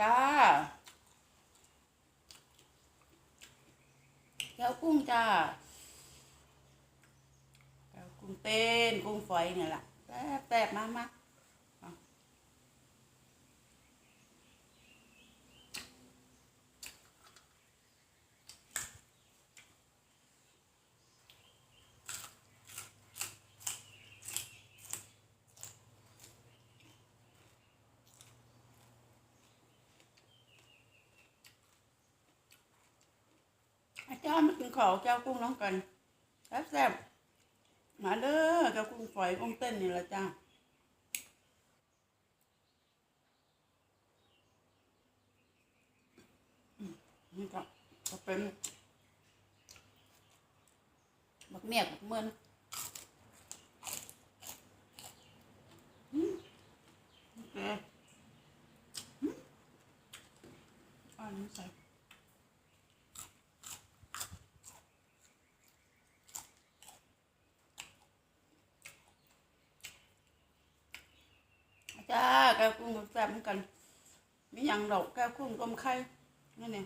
จ้าแก้วกุ้งจ้าแก้วกุ้งเต้นกุ้งฝอยเนี่ยแหละแซ่บๆมากๆ อาจารย์มากินข้าวแก้วกุ้งน้องกันแซ่บแซ่บมาเด้อแก้วกุ้งฝอยกุ้งเต้นนี่ละจ้านี่ก็ก็เป็นบักเมียกบักเมินอืมโอเคอืมอันนี้ใส่จ้าแก้วกุ้งแซ่บเหมือนกัน มีอย่างดอกแก้วกุ้งต้มไข่นั่นเอง